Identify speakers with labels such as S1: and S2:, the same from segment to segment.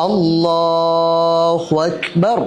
S1: الله أكبر.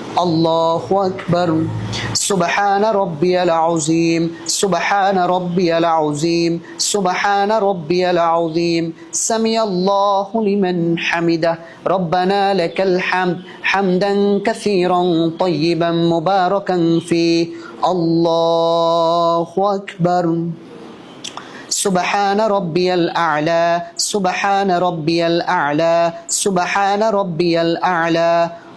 S1: الله أكبر. سبحان ربي العظيم. سبحان ربي العظيم. سبحان ربي العظيم. سمي الله لمن حمده. ربنا لك الحمد. حمدا كثيرا طيبا مباركا فيه. الله أكبر. سبحان ربي الأعلى. سبحان ربي الأعلى. سبحان ربي الأعلى.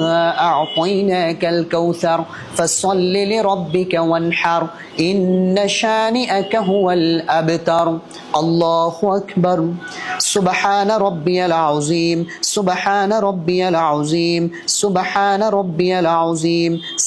S1: أعطيناك الكوثر فصل لربك وانحر إن شانئك هو الأبتر. الله أكبر. سبحان ربي العظيم. سبحان ربي العظيم. سبحان ربي العظيم.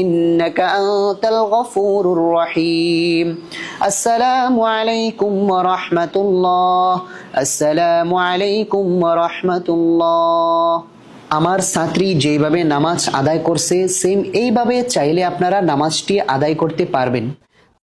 S1: إنك أنت الغفور الرحيم السلام عليكم ورحمة الله السلام عليكم ورحمة الله আমার ছাত্রী যেভাবে নামাজ আদায় করছে সেম এইভাবে চাইলে আপনারা নামাজটি আদায় করতে পারবেন